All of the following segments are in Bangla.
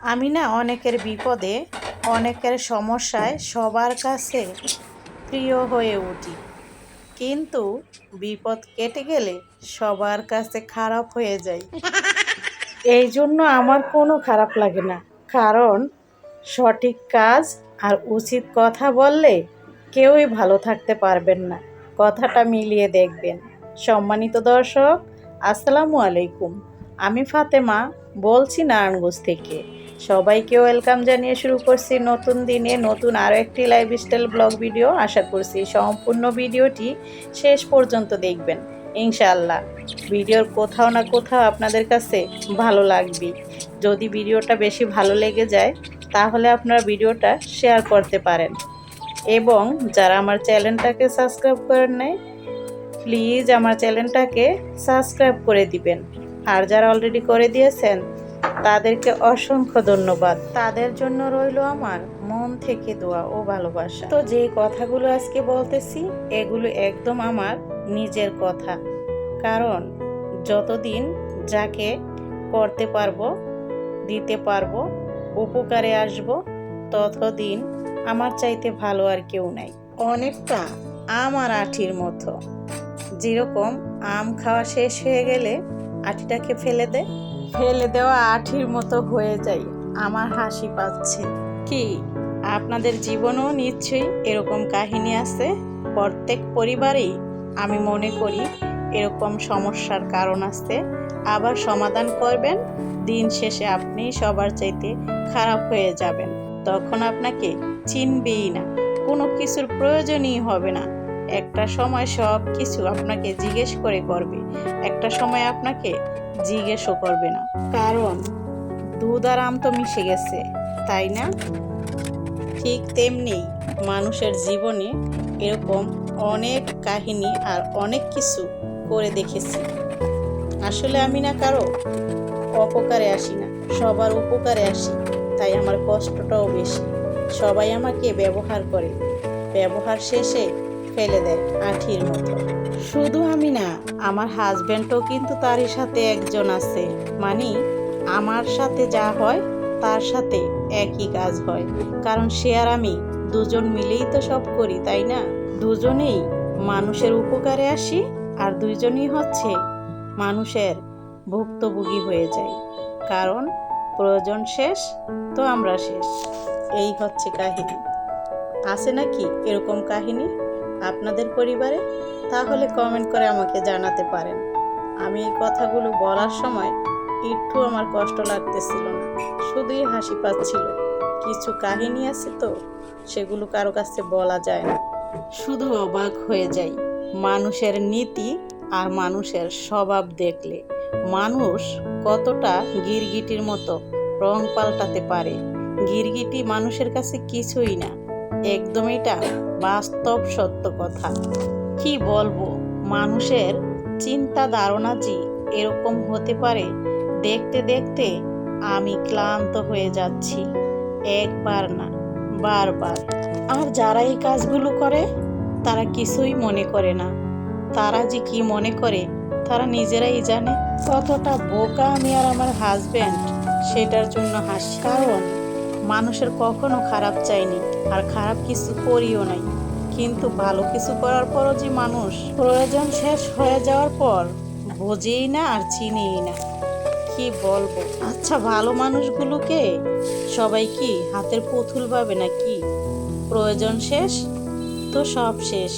আমি না অনেকের বিপদে, অনেকের সমস্যায় সবার কাছে প্রিয় হয়ে উঠি। কিন্তু বিপদ কেটে গেলে সবার কাছে খারাপ হয়ে যাই। এই জন্য আমার কোনো খারাপ লাগে না। কারণ সঠিক কাজ আর উচিত কথা বললে কেউই ভালো থাকতে পারবেন না। কথাটা মিলিয়ে দেখবেন। সম্মানিত দর্শক, আসসালামু আলাইকুম। আমি ফাতেমা, বলছি নারায়ণগঞ্জ থেকে। সবাইকে ওয়েলকাম জানিয়ে শুরু করছি নতুন দিনে নতুন আরও একটি লাইফস্টাইল ব্লগ ভিডিও আশা করছি সম্পূর্ণ ভিডিওটি শেষ পর্যন্ত দেখবেন। ইনশাআল্লাহ, ভিডিওর কোথাও না কোথাও আপনাদের কাছে ভালো লাগবে যদি ভিডিওটা বেশি ভালো লেগে যায়, তাহলে আপনারা ভিডিওটা শেয়ার করতে পারেন। এবং যারা আমার চ্যানেলটাকে সাবস্ক্রাইব করেন নাই প্লিজ আমার চ্যানেলটাকে সাবস্ক্রাইব করে দিবেন। আর যারা অলরেডি করে দিয়েছেন তাদেরকে অসংখ্য ধন্যবাদ। তাদের জন্য রইল আমার মন থেকে দোয়া ও ভালোবাসা। তো যে কথাগুলো আজকে বলতেছি, এগুলো একদম আমার নিজের কথা। কারণ যতদিন যাকে করতে পারব, দিতে পারব, উপকারে আসব, ততদিন আমার চাইতে ভালো আর কেউ নাই। অনেকটা আমার আঠির মতো। যেরকম আম খাওয়া শেষ হয়ে গেলে আঠিটাকে ফেলে দে। ফেলে দেওয়া আঠির মতো হয়ে যায় আমার হাসি পাচ্ছে। কি, আপনাদের জীবনেও নিশ্চয়ই এরকম কাহিনী আছে? প্রত্যেক পরিবারেই আমি মনে করি এরকম সমস্যার কারণ আছে। আবার সমাধান করবেন, দিন শেষে আপনি সবার চাইতে খারাপ হয়ে যাবেন। তখন আপনাকে চিনবেই না, কোনো কিছুর প্রয়োজনই হবে না। একটা সময় সব কিছু আপনাকে জিজ্ঞেস করে করবে, একটা সময় আপনাকে জিজ্ঞেসও করবে না। কারণ? দুধ আর আম তো মিশে গেছে তাই না? ঠিক তেমনি মানুষের জীবনে এরকম অনেক কাহিনী আর অনেক কিছু করে দেখেছি। আসলে আমি না কারও অপকারে আসি না সবার উপকারে আসি তাই আমার কষ্টটাও বেশি। সবাই আমাকে ব্যবহার করে ব্যবহার শেষে ফেলে দেয় আঠির মতো। শুধু আমি না, আমার হাজব্যান্ডও কিন্তু তারই সাথে একজন আছে। মানে আমার সাথে যা হয়, তার সাথে একই কাজ হয়। কারণ সে আর আমি দুজন মিলেই তো সব করি, তাই না? দুজনেই মানুষের উপকারে আসি আর দুইজনই হচ্ছে মানুষের ভুক্তভোগী হয়ে যাই। কারণ, প্রয়োজন শেষ তো আমরা শেষ। এই হচ্ছে কাহিনী। আছে নাকি এরকম কাহিনী? আপনাদের পরিবারে? তাহলে কমেন্ট করে আমাকে জানাতে পারেন। আমি এই কথাগুলো বলার সময় একটু আমার কষ্ট লাগতেছিল না। শুধুই হাসি পাচ্ছিল। কিছু কাহিনী আছে তো, সেগুলো কারও কাছে বলা যায় না। শুধু অবাক হয়ে যাই। মানুষের নীতি আর মানুষের স্বভাব দেখলে মানুষ কতটা গিরগিটির মতো রং পাল্টাতে পারে। গিরগিটি মানুষের কাছে কিছুই না। একদম এটা বাস্তব সত্য কথা। কি বলব, মানুষের চিন্তা ধারণা যে এরকম হতে পারে, দেখতে দেখতে আমি ক্লান্ত হয়ে যাচ্ছি। একবার না, বারবার। আর যারা এই কাজগুলো করে, তারা কিছুই মনে করে না। তারা যে কি মনে করে, তারা নিজেরাই জানে। কতটা বোকা আমি আর আমার হাজব্যান্ড সেটার জন্য হাসি। কারণ মানুষের কখনো খারাপ চাইনি আর খারাপ কিছু করিও নাই। কিন্তু ভালো কিছু করার পরও যে মানুষ প্রয়োজন শেষ হয়ে যাওয়ার পর বোঝেই না আর চিনেই না। কি বলব? আচ্ছা ভালো মানুষগুলোকে সবাই কি হাতের পুতুল পাবে নাকি? প্রয়োজন শেষ তো সব শেষ।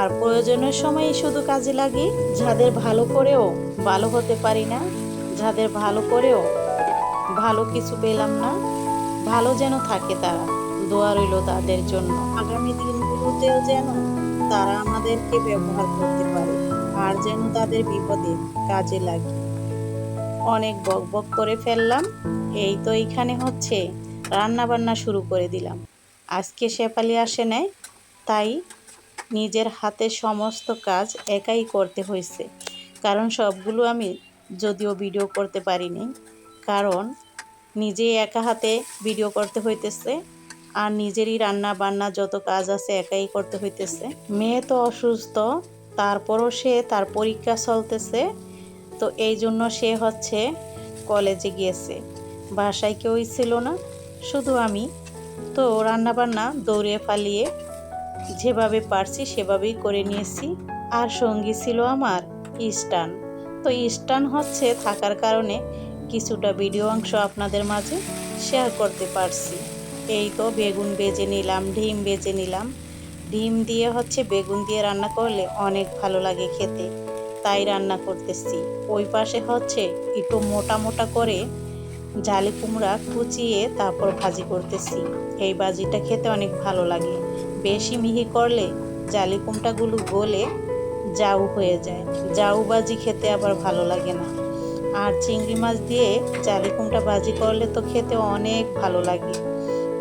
আর প্রয়োজনের সময়ই শুধু কাজে লাগি যাদের ভালো করেও ভালো হতে পারি না, যাদের ভালো করেও ভালো কিছু পেলাম না। ভালো যেন থাকে তারা, দোয়া রইল তাদের জন্য। আগামী দিনগুলোতেও যেন তারা আমাদেরকে ব্যবহার করতে পারে, আর যেন তাদের বিপদে কাজে লাগে। অনেক বক বক করে ফেললাম, এই তো এইখানে হচ্ছে রান্না বান্না শুরু করে দিলাম। আজকে শেফালি আসে নেয় তাই নিজের হাতে সমস্ত কাজ একাই করতে হয়েছে। কারণ সবগুলো আমি যদিও ভিডিও করতে পারিনি, কারণ নিজেই একা হাতে ভিডিও করতে হইতেছে আর নিজেরই রান্না বান্না যত কাজ আছে একাই করতে হইতেছে। মেয়ে তো অসুস্থ, তারপরও সে তার পরীক্ষা চলতেছে, তো এই জন্য সে হচ্ছে কলেজে গিয়েছে। বাসায় কেউই ছিল না, শুধু আমি। তো রান্নাবান্না দৌড়ে পালিয়ে যেভাবে পারছি সেভাবেই করে নিয়েছি। আর সঙ্গী ছিল আমার স্টান তো স্টান হচ্ছে থাকার কারণে কিছুটা ভিডিও অংশ আপনাদের মাঝে শেয়ার করতে পারছি। এই তো বেগুন বেজে নিলাম, ডিম বেজে নিলাম। ডিম দিয়ে হচ্ছে বেগুন দিয়ে রান্না করলে অনেক ভালো লাগে খেতে, তাই রান্না করতেছি। ওই পাশে হচ্ছে একটু মোটা মোটা করে জালি কুমড়া কুচিয়ে তারপর ভাজি করতেছি। এই ভাজিটা খেতে অনেক ভালো লাগে। বেশি মিহি করলে জালি কুমড়াগুলো গলে জাউ হয়ে যায়। জাউ ভাজি খেতে আবার ভালো লাগে না। আর চিংড়ি মাছ দিয়ে জালি কুমড়া ভাজি করলে তো খেতে অনেক ভালো লাগে।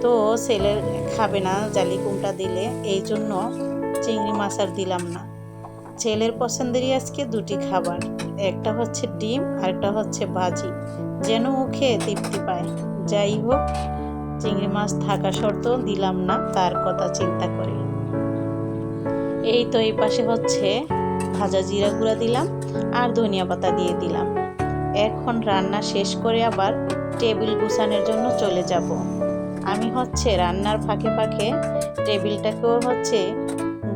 তো ছেলের খাবে না জালি কুমড়া দিলে, এই জন্য চিংড়ি মাছ আর দিলাম না। ছেলের পছন্দেরই আজকে দুটি খাবার, একটা হচ্ছে ডিম আর একটা হচ্ছে ভাজি। যেন ও খেয়ে তৃপ্তি পায়। যাই হোক, চিংড়ি মাছ থাকা সত্ত্বেও দিলাম না, তার কথা চিন্তা করে। এই তো এই পাশে হচ্ছে ভাজা জিরা গুঁড়া দিলাম আর ধনিয়া পাতা দিয়ে দিলাম। এখন রান্না শেষ করে আবার টেবিল গুছানোর জন্য চলে যাব। আমি হচ্ছে রান্নার ফাঁকে ফাঁকে টেবিলটাকেও হচ্ছে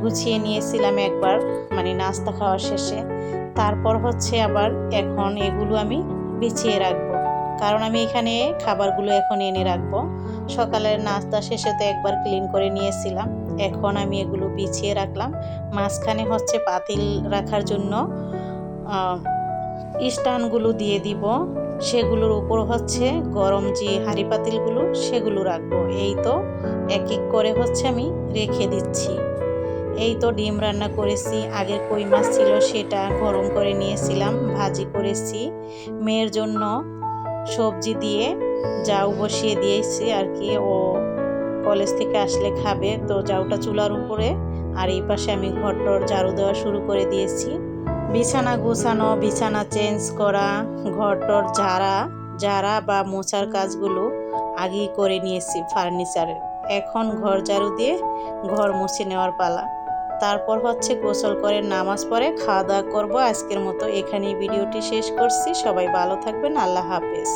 গুছিয়ে নিয়েছিলাম একবার মানে নাস্তা খাওয়া শেষে। তারপর হচ্ছে আবার এখন এগুলো আমি বিছিয়ে রাখব। কারণ আমি এখানে খাবারগুলো এখন এনে রাখব। সকালের নাস্তা শেষে তো একবার ক্লিন করে নিয়েছিলাম। এখন আমি এগুলো বিছিয়ে রাখলাম। মাঝখানে হচ্ছে পাতিল রাখার জন্য স্টানগুলো দিয়ে দিব। সেগুলোর উপর হচ্ছে গরম যে হাঁড়ি পাতিলগুলো, সেগুলো রাখব। এই তো এক এক করে হচ্ছে আমি রেখে দিচ্ছি। এই তো ডিম রান্না করেছি। আগের কই মাছ ছিল সেটা গরম করে নিয়েছিলাম, ভাজি করেছি। মেয়ের জন্য সবজি দিয়ে জাউ বসিয়ে দিয়েছি আর কি। ও কলেজ থেকে আসলে খাবে। তো জাউটা চুলার উপরে আর এই পাশে আমি ঘর টর ঝাড়ু দেওয়া শুরু করে দিয়েছি। বিছানা গোছানো, বিছানা চেঞ্জ করা, ঘরটর ঝাড়া ঝাড়া বা মোছার কাজগুলো আগেই করে নিয়েছি ফার্নিচারের। এখন ঘর ঝাড়ু দিয়ে ঘর মুছে নেওয়ার পালা। তারপর হচ্ছে গোসল করে নামাজ পড়ে খাওয়া দাওয়া করব। আজকের মতো এখানেই ভিডিওটি শেষ করছি। সবাই ভালো থাকবেন। আল্লাহ হাফেজ।